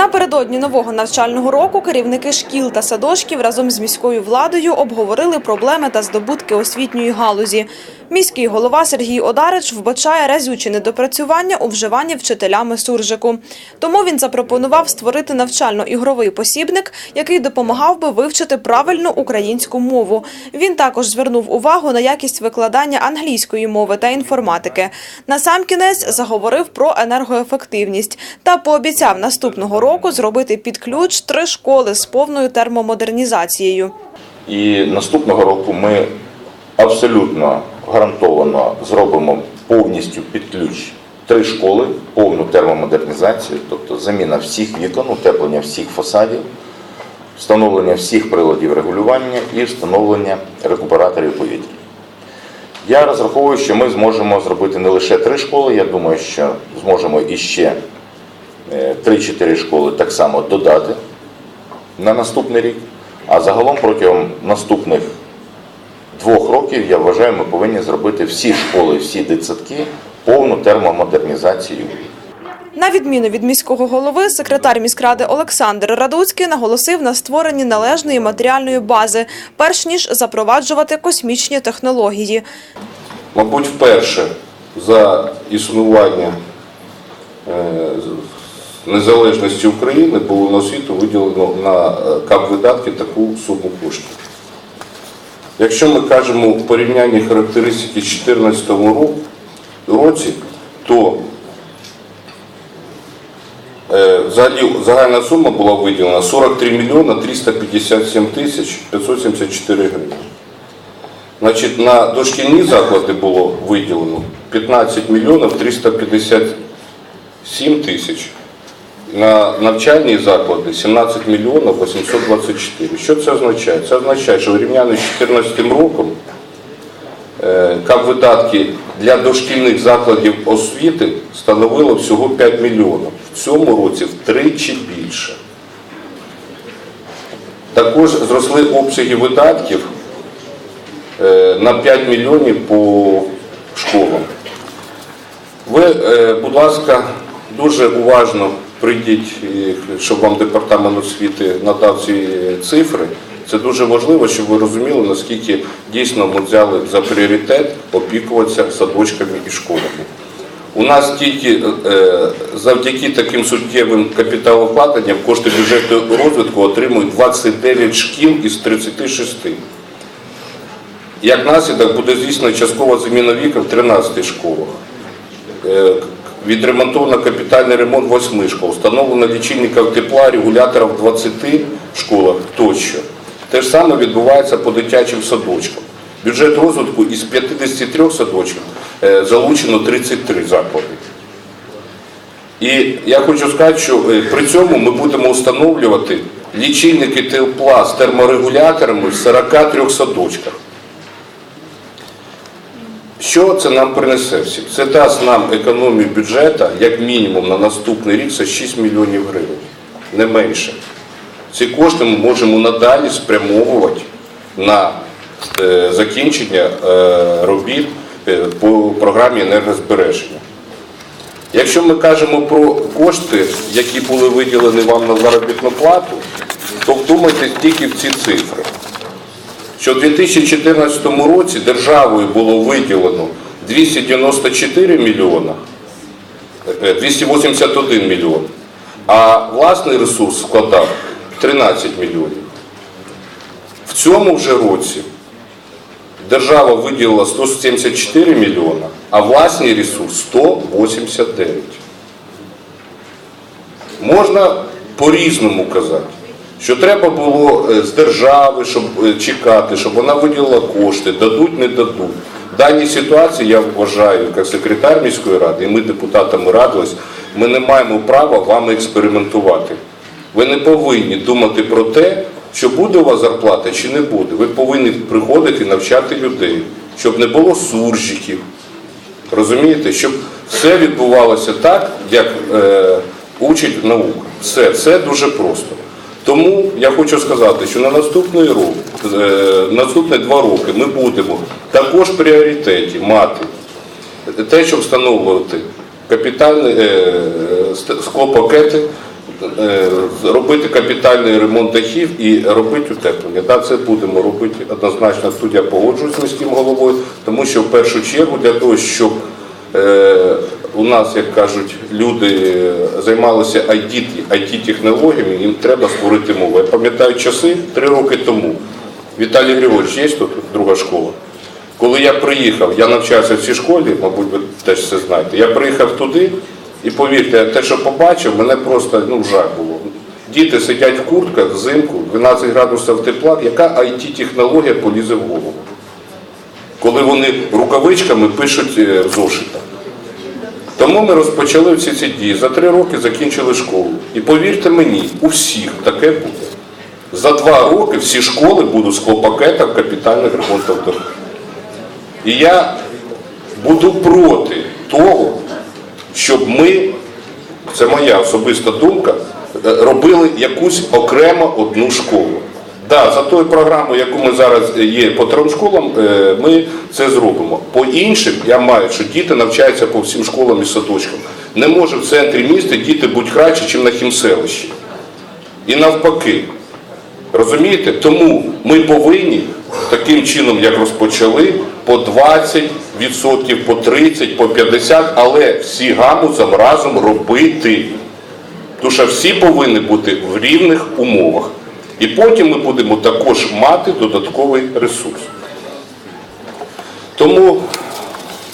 Напередодні нового навчального року керівники шкіл та садочків разом з міською владою обговорили проблеми та здобутки освітньої галузі. Міський голова Сергій Одарич вбачає разючі недопрацювання у вживанні вчителями суржику. Тому він запропонував створити навчально-ігровий посібник, який допомагав би вивчити правильну українську мову. Він також звернув увагу на якість викладання англійської мови та інформатики. Насамкінець заговорив про енергоефективність та пообіцяв наступного року зробити під ключ три школи з повною термомодернізацією. І наступного року ми абсолютно гарантовано зробимо повністю під ключ три школи, повну термомодернізацію, тобто заміна всіх вікон, утеплення всіх фасадів, встановлення всіх приладів регулювання і встановлення рекуператорів повітря. Я розраховую, що ми зможемо зробити не лише три школи, я думаю, що зможемо іще е, 3-4 школи так само додати на наступний рік. А загалом протягом наступних двох років, я вважаю, ми повинні зробити всі школи, всі дитсадки повну термомодернізацію. На відміну від міського голови, секретар міськради Олександр Радуцький наголосив на створенні належної матеріальної бази, перш ніж запроваджувати космічні технології. Мабуть, вперше за існування е, незалежності України було на освіту виділено на е, кап видатки таку суму коштів. Якщо ми кажемо в порівнянні характеристики з 2014 році, то е, загальна сума була виділена 43 мільйона 357 тисяч 574 гривень. Значить, на дошкільні заклади було виділено 15 мільйонів 357 тисяч. На навчальні заклади 17 мільйонів 824. Що це означає? Це означає, що порівняно з 2014 роком е, кап видатки для дошкільних закладів освіти становило всього 5 мільйонів. В цьому році втричі більше. Також зросли обсяги видатків е, на 5 мільйонів по школам. Ви, е, будь ласка, дуже уважно прийдіть, щоб вам департамент освіти надав ці цифри. Це дуже важливо, щоб ви розуміли, наскільки дійсно ми взяли за пріоритет опікуватися садочками і школами. У нас тільки е, завдяки таким суттєвим капіталовкладенням кошти бюджету розвитку отримують 29 шкіл із 36. Як наслідок буде здійснена часткова заміна вікон в 13 школах. Відремонтовано капітальний ремонт 8 школ, встановлено лічильників тепла, регуляторів в 20 школах тощо. Те ж саме відбувається по дитячим садочкам. Бюджет розвитку із 53 садочків е, залучено 33 заклади. І я хочу сказати, що е, при цьому ми будемо встановлювати лічильники тепла з терморегуляторами в 43 садочках. Що це нам принесе всім? Це дасть нам економію бюджету, як мінімум, на наступний рік це 6 мільйонів гривень, не менше. Ці кошти ми можемо надалі спрямовувати на е, закінчення е, робіт е, по програмі енергозбереження. Якщо ми кажемо про кошти, які були виділені вам на заробітну плату, то вдумайтесь тільки в ці цифри що в 2014 році державою було виділено 294 мільйона, е, 281 мільйон, а власний ресурс складав 13 мільйонів. В цьому вже році держава виділила 174 мільйона, а власний ресурс 189. Можна по-різному казати, що треба було е, з держави, щоб е, чекати, щоб вона виділила кошти, дадуть, не дадуть. В даній ситуації я вважаю, як секретар міської ради, і ми депутатами радились, ми не маємо права вами експериментувати. Ви не повинні думати про те, що буде у вас зарплата чи не буде. Ви повинні приходити і навчати людей, щоб не було суржиків. Розумієте, щоб все відбувалося так, як е, учить наука. Все, все дуже просто. Тому я хочу сказати, що на наступний рік, е, наступні два роки ми будемо також в пріоритеті мати те, щоб встановлювати капітальні е, склопакети е, робити капітальний ремонт дахів і робити утеплення. Да, це будемо робити однозначно. Тут я погоджуюсь з міським головою, тому що в першу чергу для того, щоб у нас, як кажуть, люди займалися IT, IT-технологіями, їм треба створити мову. Я пам'ятаю часи три роки тому. Віталій Григорович, є тут друга школа? Коли я приїхав, я навчався в цій школі, мабуть, ви теж це знаєте. Я приїхав туди, і повірте, те, що побачив, мене просто ну, жах було. Діти сидять в куртках взимку, 12 градусів тепла, яка IT-технологія полізе в голову? Коли вони рукавичками пишуть е, в зошитах. Тому ми розпочали всі ці дії. За три роки закінчили школу. І повірте мені, у всіх таке буде. За два роки всі школи будуть з клопакетом капітальних ремонтів дорог. І я буду проти того, щоб ми, це моя особиста думка, е, робили якусь окремо одну школу. Да, за тою програмою, яку ми зараз є по трьом школам, е, ми це зробимо. По іншим я маю, що діти навчаються по всім школам і садочкам. Не може в центрі міста діти бути краще, ніж на хімселищі. І навпаки. Розумієте? Тому ми повинні таким чином, як розпочали, по 20%, по 30%, по 50%, але всі гамузом разом робити. Тому що всі повинні бути в рівних умовах. І потім ми будемо також мати додатковий ресурс. Тому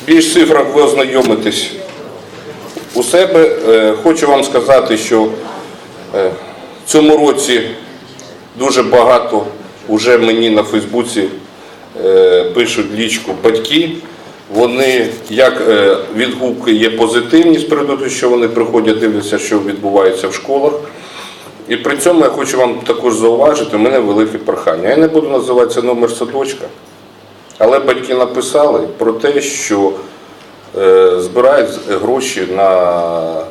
більш цифрах ви ознайомитесь у себе. Е, Хочу вам сказати, що е, в цьому році Дуже багато вже мені на Фейсбуці е, пишуть лічку батьки. Вони як відгуки є позитивні з приводу, що вони приходять, дивляться, що відбувається в школах. І при цьому я хочу вам також зауважити, у мене велике прохання. Я не буду називати це номер садочка, але батьки написали про те, що е, збирають гроші на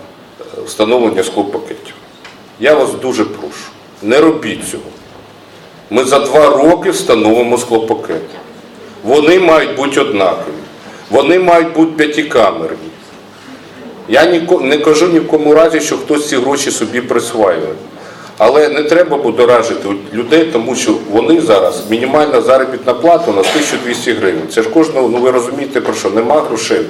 встановлення склопакетів. Я вас дуже прошу, не робіть цього. Ми за два роки встановимо склопакети. Вони мають бути однакові. Вони мають бути п'ятикамерні. Я не кажу ні в кому разі, що хтось ці гроші собі присваює. Але не треба будоражити людей, тому що вони зараз, мінімальна заробітна плата на нас 1200 гривень. Це ж кожного, ну ви розумієте про що, нема грошей.